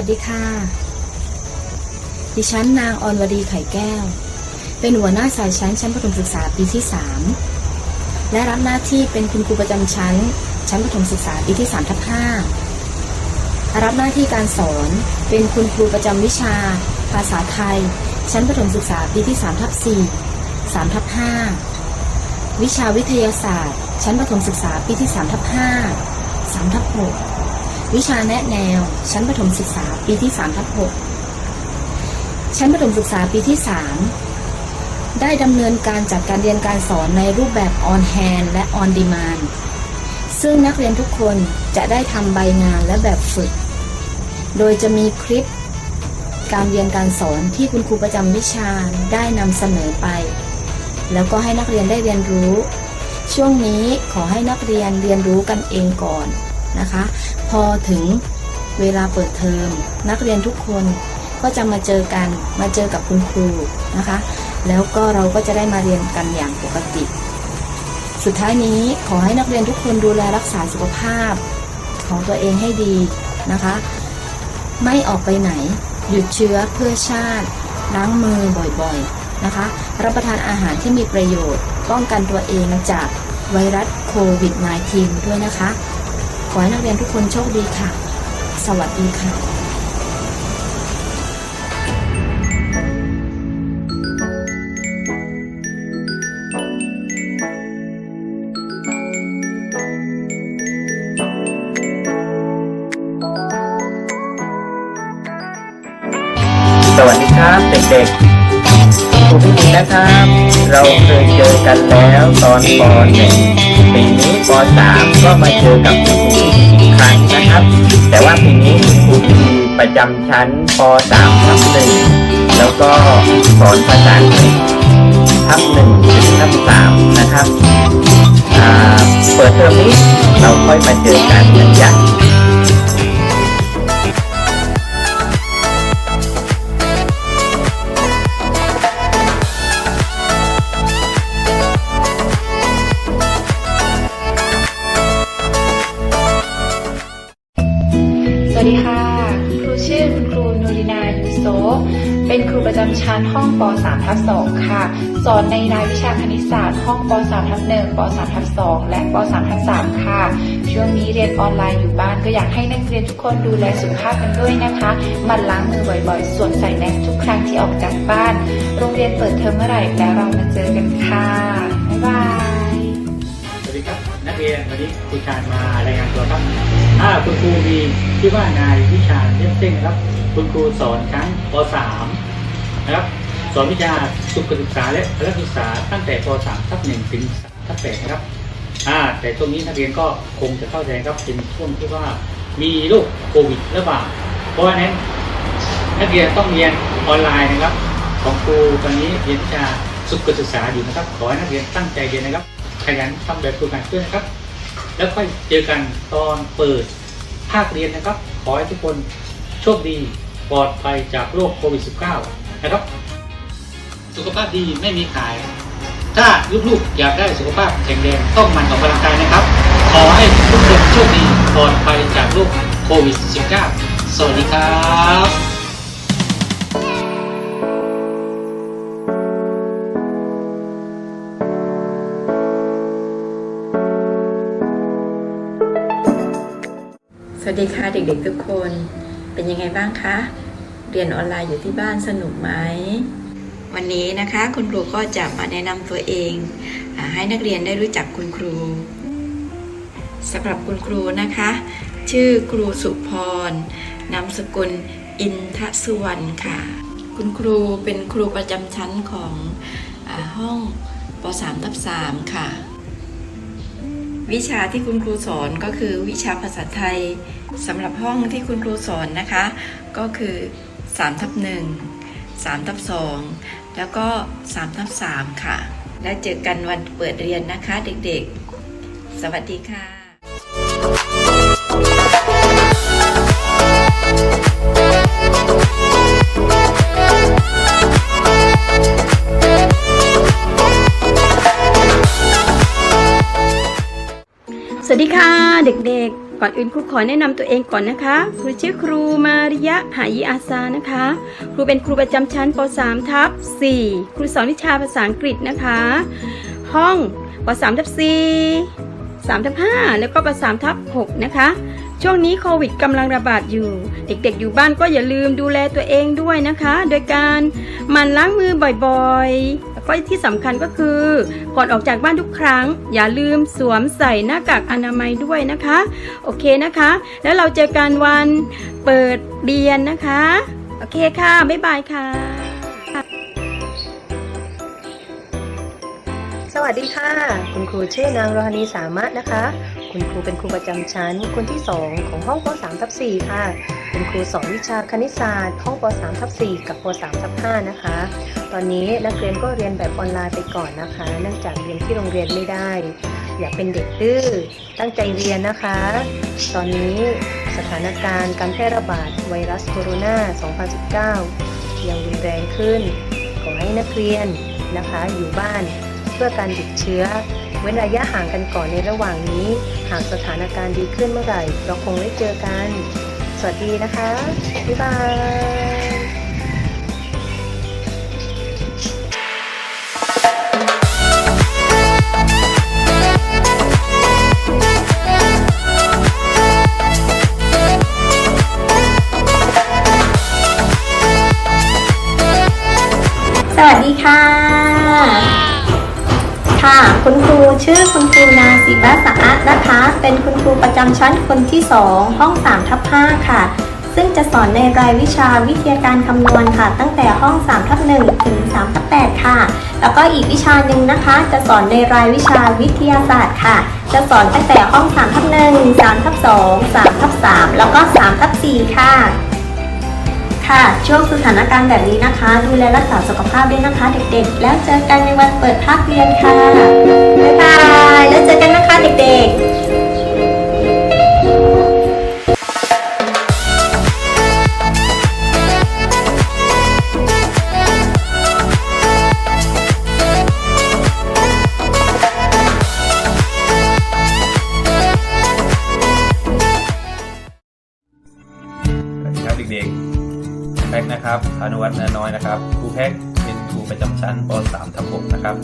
วัสดีค่ะ ดิฉันนางออนวดีไข่แก้ว เป็นหัวหน้าสายชั้นชั้นประถมศึกษาปีที่ 3 และรับหน้าที่เป็นคุณครูประจำชั้น ชั้นประถมศึกษาปีที่3ทับ5รับหน้าที่การสอนเป็นคุณครูประจำวิชา ภาษาไทย ชั้นประถมศึกษาปีที่3ทับ4 3ทับ5วิชาวิทยาศาสตร์ ชั้นประถมศึกษาปีที่3ทับ5 3ทับ6 วิชาแนะแนว ชั้นประถมศึกษาปีที่3ทับ6ชั้นประถมศึกษาปีที่ 3 ได้ดำเนินการจัดการเรียนการสอนในรูปแบบ on hand และ on demand ซึ่งนักเรียนทุกคนจะได้ทำใบงานและแบบฝึก โดยจะมีคลิปการเรียนการสอนที่คุณครูประจำวิชาได้นำเสนอไป แล้วก็ให้นักเรียนได้เรียนรู้ ช่วงนี้ขอให้นักเรียนเรียนรู้กันเองก่อน นะคะ พอถึงเวลาเปิดเทอม นักเรียนทุกคนก็จะมาเจอกันมาเจอกับคุณครูนะคะ แล้วก็เราก็จะได้มาเรียนกันอย่างปกติ สุดท้ายนี้ขอให้นักเรียนทุกคนดูแลรักษาสุขภาพของตัวเองให้ดีนะคะ ไม่ออกไปไหน หยุดเชื้อเพื่อชาติ ล้างมือบ่อยๆนะคะ รับประทานอาหารที่มีประโยชน์ ป้องกันตัวเองจากไวรัสโควิด -19 ด้วยนะคะ อให้นักเรียนทุกคนโชคดีค่ะ สวัสดีค่ะสวัสดีครับเด็กๆครูพี่ดีนะครับ เราเคยเจอกันแล้วตอนป .1 ปีนี้ป .3 ก็มาเจอกับคุณครูอีกครั้งนะครับ แต่ว่าปีนี้คุณครูพี่ดีประจำชั้นป .3 ทับหนึ่งแล้วก็สอนภาษาอังกฤษทับหนึ่งถึงทับสามนะครับอ่าเปิดเทอมนี้เราค่อยมาเจอกัน .3 ค่ะ ช่วงนี้เรียนออนไลน์อยู่บ้านก็อยากให้นักเรียนทุกคนดูแลสุขภาพกันด้วยนะคะหมั่นล้างมือบ่อยๆ สวมใส่แมสทุกครั้งที่ออกจากบ้าน โรงเรียนเปิดเทอมเมื่อไหร่แล้วเรามาเจอกันค่ะบ๊ายบายสวัสดีครับนักเรียนวันนี้ครูชาญมารายงานตัวครับอ่าคุณครูมีที่ว่านายวิชาเยี่ยมเส้นครับ คุณครูสอนชั้นป .3 นะครับสอนวิชาสุขศึกษาและพละศึกษาตั้งแต่ป .3 ทับ1ถึง3ทับ8นะครับ อ่าแต่ช่วงนี้นักเรียนก็คงจะเข้าใจครับเป็นช่วงที่ว่ามีโรคโควิดระบาดเพราะฉะนั้นนักเรียนต้องเรียนออนไลน์นะครับ ของครูตอนนี้เรียนวิชาสุขศึกษาอยู่นะครับขอให้นักเรียนตั้งใจเรียนนะครับขยันทำแบบฝึกหัดด้วยนะครับ แล้วค่อยเจอกันตอนเปิดภาคเรียนนะครับ ขอให้ทุกคนโชคดีปลอดภัยจากโรคโควิด -19 นะครับ สุขภาพดีไม่มีขาย ถ้าลูกๆอยากได้สุขภาพแข็งแรงต้องมันออกกำลังกายนะครับ ขอให้ทุกคนโชคดีปลอดภัยจากโรคโควิด -19 สวัสดีครับสวัสดีค่ะเด็กๆทุกคนเป็นยังไงบ้างคะ เรียนออนไลน์อยู่ที่บ้านสนุกไหม วันนี้นะคะคุณครูก็จะมาแนะนำตัวเองอให้นักเรียนได้รู้จักคุณครูสำหรับคุณครูนะคะ ชื่อครูสุพรนามสกุลอินทสุวรรณค่ะ คุณครูเป็นครูประจำชั้นของอห้องป .3 ทับ3ค่ะ วิชาที่คุณครูสอนก็คือวิชาภาษาไทยสำหรับห้องที่คุณครูสอนนะคะ ก็คือ3ทับ1 3ทับ2แล้วก็3ทับ3ค่ะ แล้วเจอกันวันเปิดเรียนนะคะเด็กๆ สวัสดีค่ะสวัสดีค่ะเด็กๆ ก่อนอื่นครูขอแนะนำตัวเองก่อนนะคะ ครูชื่อครูมาริยะหายีอาสานะคะ ครูเป็นครูประจำชั้นป .3 ทับ4ครูสอนวิชาภาษาอังกฤษนะคะ ห้องป .3 ทับ4 3ทับ5แล้วก็ป .3 ทับ6นะคะ ช่วงนี้โควิดกำลังระบาดอยู่ เด็กๆอยู่บ้านก็อย่าลืมดูแลตัวเองด้วยนะคะ โดยการหมั่นล้างมือบ่อยๆ ก็ที่สำคัญก็คือ ก่อนออกจากบ้านทุกครั้ง อย่าลืมสวมใส่หน้ากากอนามัยด้วยนะคะ โอเคนะคะ แล้วเราเจอกันวันเปิดเรียนนะคะ โอเคค่ะ บ๊ายบายค่ะ สวัสดีค่ะ คุณครูชื่อนางโรหนีสามารถนะคะ คุณครูเป็นครูประจำชั้น คนที่ 2 ของห้องป .3 ทับ4ค่ะ เป็นครูสอนวิชาคณิตศาสตร์ ห้องป .3 ทับ4กับป .3 ทับ5นะคะ ตอนนี้นักเรียนก็เรียนแบบออนไลน์ไปก่อนนะคะ เนื่องจากเรียนที่โรงเรียนไม่ได้ อย่าเป็นเด็กดื้อ ตั้งใจเรียนนะคะ ตอนนี้สถานการณ์การแพร่ระบาดไวรัสโคโรนา 2019 ยังรุนแรงขึ้น ขอให้นักเรียนนะคะอยู่บ้านเพื่อการหยุดเชื้อ เว้นระยะห่างกันก่อนในระหว่างนี้ หากสถานการณ์ดีขึ้นเมื่อไหร่ เราคงได้เจอกัน สวัสดีนะคะ บ๊ายบายสวัสดีค่ะ ค่ะ คุณครู ชื่อคุณครูนาศิบะสะอาดนะคะ เป็นคุณครูประจำชั้นคนที่ 2 ห้อง3ทับ5ค่ะ ซึ่งจะสอนในรายวิชาวิทยาการคำนวณค่ะ ตั้งแต่ห้อง3ทับ1ถึง3ทับ8ค่ะ แล้วก็อีกวิชาหนึ่งนะคะ จะสอนในรายวิชาวิทยาศาสตร์ค่ะ จะสอนตั้งแต่ห้อง3ทับ1 3ทับ2 3ทับ3แล้วก็3ทับ4ค่ะ ค่ะ ช่วงสถานการณ์แบบนี้นะคะ ดูแลรักษาสุขภาพด้วยนะคะ เด็กๆ แล้วเจอกันในวันเปิดภาคเรียนค่ะ บ๊ายบาย แล้วเจอกันนะคะเด็กๆ วัฒน์นาน้อยนะครับครูแพ็กเป็นครูประจำชั้นป .3 ทับ6นะครับ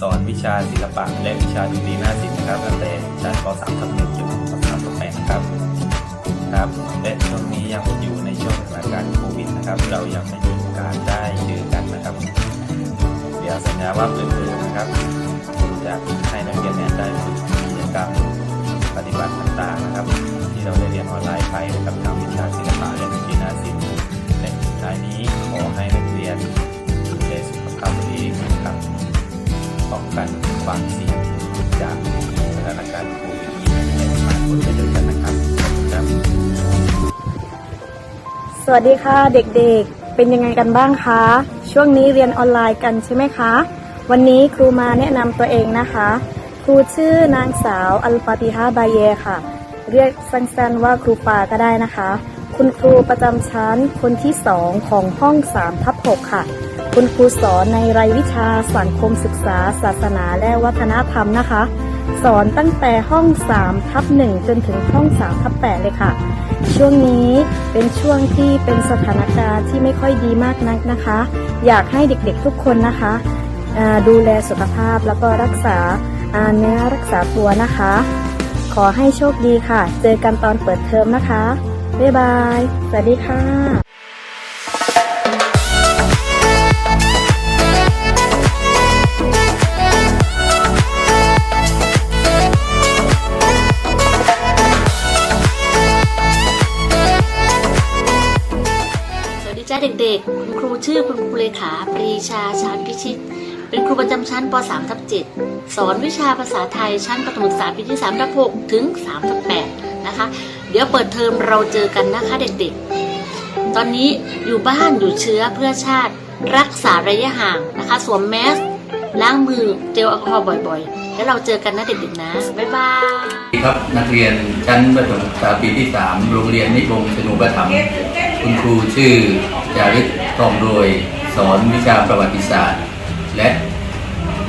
สอนวิชาศิลปะและวิชาดนตรีนาฏศิลป์นะครับตั้งแต่ชั้นป .3 ทับ1จนถึงป .3 ทับ8นะครับครับและช่วงนี้ยังอยู่ในช่วงสถานการณ์โควิดนะครับ เรายังไม่มีกาสได้เจอกันนะครับ เดี๋ยวสัญญาว่าเปิดเทอมนะครับจะให้นักเรียนเนี่ยได้ฝึกกิจกรรมปฏิบัติต่างๆนะครับ ที่เราได้เรียนออนไลน์ไปนะครับทางวิชาศิลปะและดนตรีนาฏศิลป์ ท้ายนี้ขอให้นักเรียนดูแลสุขภาพตัวเองครับป้องกันความเสี่ยงจากสถานการณ์โควิดและผ่านพ้นไปด้วยกันนะครับขอบคุณครับ สวัสดีค่ะเด็กๆ เป็นยังไงกันบ้างคะ ช่วงนี้เรียนออนไลน์กันใช่ไหมคะ วันนี้ครูมาแนะนำตัวเองนะคะ ครูชื่อนางสาวอัลฟาติฮาบาเยค่ะ เรียกสั้นๆว่าครูปาก็ได้นะคะ คุณครูประจำชั้นคนที่สองของห้อง3ทับ6ค่ะ คุณครูสอนในรายวิชาสังคมศึกษา ศาสนาและวัฒนธรรมนะคะ สอนตั้งแต่ห้อง3ทับ1จนถึงห้อง3ทับ8เลยค่ะ ช่วงนี้เป็นช่วงที่เป็นสถานการณ์ที่ไม่ค่อยดีมากนักนะคะ อยากให้เด็กๆทุกคนนะคะดูแลสุขภาพแล้วก็รักษาเนื้อรักษาตัวนะคะ ขอให้โชคดีค่ะ เจอกันตอนเปิดเทอมนะคะ บ๊ายบาย สวัสดีค่ะสวัสดีจ้าเด็กๆ คุณครูชื่อคุณครูเลขาปรีชาชาญพิชิต เป็นครูประจำชั้นป .3 ทับ7สอนวิชาภาษาไทยชั้นประถมศึกษาปีที่3ทับ6ถึง3ทับ8 นะคะ เดี๋ยวเปิดเทอมเราเจอกันนะคะเด็กๆ ตอนนี้อยู่บ้านอยู่เชื้อเพื่อชาติ รักษาระยะห่างนะคะ สวมแมสล้างมือเจลแอลกอฮอล์บ่อยๆ แล้วเราเจอกันนะเด็กๆนะ บ๊ายบายครับนักเรียนชั้นประถมศึกษาปีที่ 3 โรงเรียนนิบงชนูปถัมคุณครูชื่อจาริกทองโดย สอนวิชาประวัติศาสตร์ และ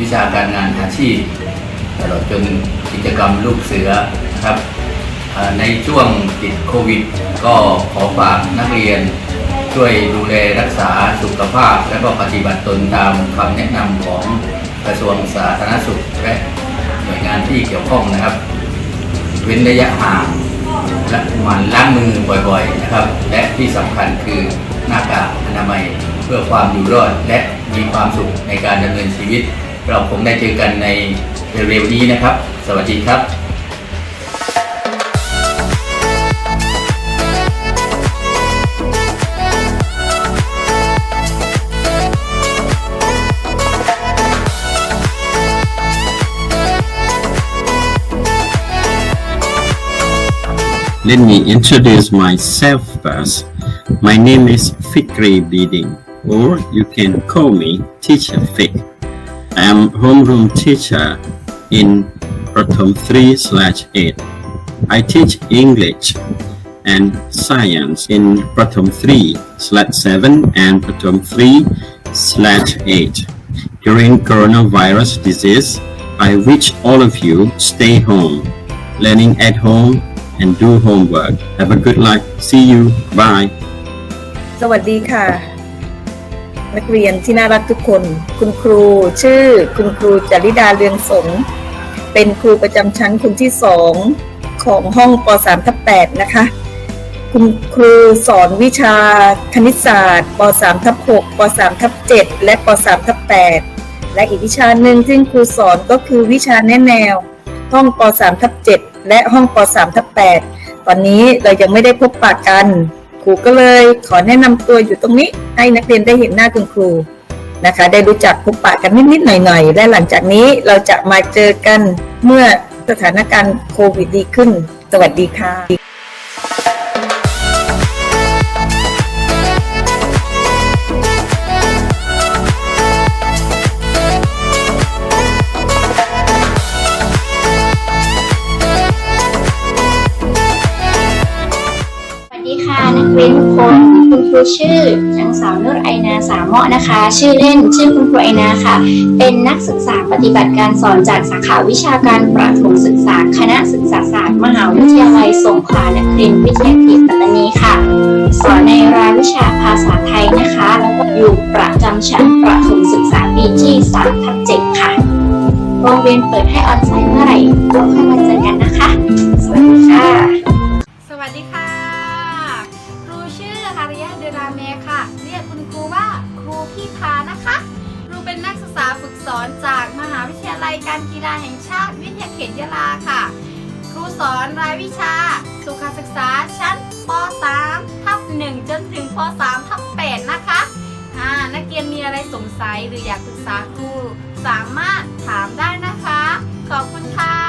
วิชาการงานอาชีพตลอดจนกิจกรรมลูกเสือครับ ในช่วงติดโควิด ก็ขอฝากนักเรียน ช่วยดูแลรักษาสุขภาพ และก็ปฏิบัติตนตามคำแนะนำของกระทรวงสาธารณสุขและหน่วยงานที่เกี่ยวข้องนะครับ เว้นระยะห่างและหมั่นล้างมือบ่อยๆนะครับ และที่สำคัญคือหน้ากากอนามัยเพื่อความอยู่รอดและมีความสุขในการดำเนินชีวิต เราคงได้เจอกันในเร็วๆนี้นะครับ สวัสดีครับ Let me introduce myself first. My name is Fikri Biding, or you can call me Teacher Fik. I am homeroom teacher in Pratham 3 slash 8. I teach English and science in Pratham 3 slash 7 and Pratham 3 slash 8. During coronavirus disease, I wish all of you stay home, learning at home and do homework. Have a good life. See you. Bye. สวัสดีค่ะ นักเรียนที่น่ารักทุกคน คุณครูชื่อคุณครูจริดาเรืองสงเป็นครูประจำชั้นคนที่สองของห้องป .3 ทับ8นะคะ คุณครูสอนวิชาคณิตศาสตร์ป .3 ทับ6ป .3 ทับ7และป .3 ทับ8และอีกวิชาหนึ่งที่ครูสอนก็คือวิชาแนแนว ห้องป .3 ทับ7 และห้องป .3 ทับ8ตอนนี้เรายังไม่ได้พบปะกัน ครูก็เลยขอแนะนำตัวอยู่ตรงนี้ ให้นักเรียนได้เห็นหน้าคุณครูนะคะ ได้รู้จักพบปะกันนิดๆหน่อยๆ และหลังจากนี้เราจะมาเจอกันเมื่อสถานการณ์โควิดดีขึ้น สวัสดีค่ะ คุณครูชื่อนางสาวนุชไอนาสามเมาะนะคะ ชื่อเล่นชื่อคุณครูไอนาค่ะ เป็นนักศึกษาปฏิบัติการสอนจากสาขาวิชาการประถมศึกษาคณะศึกษาศาสตร์ มหาวิทยาลัยสงขลานครินทร์วิทยาเขตปัตตานีค่ะ สอนในรายวิชาภาษาไทยนะคะแล้วก็อยู่ประจำชั้นประถมศึกษาปีที่3ทับ7ค่ะโรงเรียนเปิดให้ออนไซต์เมื่อไหร่ก็เข้ามาเจอกันนะคะ สวัสดีค่ะ การกีฬาแห่งชาติวิทยาเขตยะลาค่ะ ครูสอนรายวิชา สุขศึกษาชั้นป .3 ทับ1จนถึงป .3 ทับ8นะคะนักเรียนมีอะไรสงสัยหรืออยากปรึกษาครูสามารถถามได้นะคะ ขอบคุณค่ะ